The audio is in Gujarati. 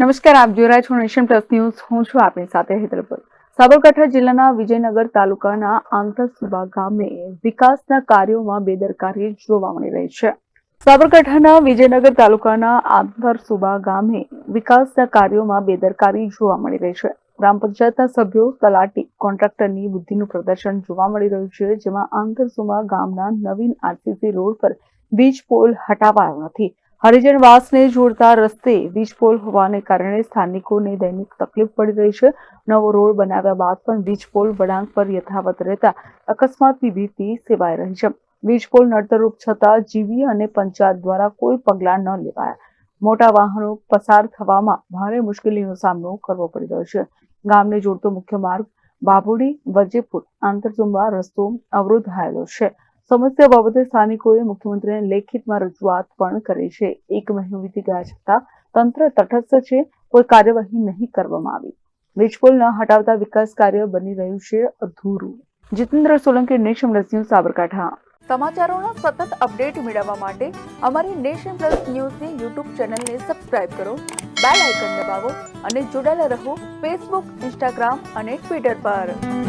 નમસ્કાર, આપ જોઈ રહ્યા છો નેશન પ્લસ ન્યૂઝ. હું છું આપની સાથે હેતલપુર સાબરકાંઠા જિલ્લાના વિજયનગર તાલુકાના આંતરસુબા ગામે વિકાસના કાર્યોમાં બેદરકારી જોવા મળી રહી છે. સાબરકાંઠાના વિજયનગર તાલુકાના આંતરસુબા ગામે વિકાસના કાર્યોમાં બેદરકારી જોવા મળી રહી છે. ગ્રામ પંચાયતના સભ્યો, તલાટી કોન્ટ્રાક્ટરની બુદ્ધિનું પ્રદર્શન જોવા મળી રહ્યું છે, જેમાં આંતરસુબા ગામના નવીન આરસીસી રોડ પર વીજ પોલ હટાવાયો નથી. હરિજનવાસને જોડતા રસ્તે વીજ પોલ હોવાને કારણે સ્થાનિકોને દૈનિક તકલીફ પડી રહી છે. નવો રોડ બનાવ્યા બાદ પણ વીજ પોલ વળાંક પર યથાવત રહેતા અકસ્માતની ભીતિ સેવાઈ રહી છે. વીજ પોલ નડતરરૂપ છતાં જીવી અને પંચાયત દ્વારા કોઈ પગલાં ન લેવાયા. મોટા વાહનો પસાર થવામાં ભારે મુશ્કેલીનો સામનો કરવો પડી રહ્યો છે. ગામને જોડતો મુખ્ય માર્ગ બાબુડી, વજેપુર આંતરસુંબા રસ્તો અવરોધાયેલો છે. સમસ્યા બાબતે સ્થાનિકોએ મુખ્યમંત્રીને લેખિતમાં રજૂઆત પણ કરી છે. એક મહિનો વીતી ગયા છતાં તંત્ર તટસ્થ છે. કોઈ કાર્યવાહી નહીં કરવામાં આવી. વીજપોલ ન હટાવતા વિકાસ કાર્ય બની રહ્યું છે અધૂરું. Jitendra Solanki, Nation Plus News, Sabarkantha. સમાચારોના સતત અપડેટ મેળવવા માટે અમારી નેશન પ્લસ ન્યૂઝની યુટ્યુબ ચેનલને સબસ્ક્રાઇબ કરો, બેલ આઇકન દબાવો અને જોડાયેલા રહો ફેસબુક, ઇન્સ્ટાગ્રામ અને ટ્વિટર પર.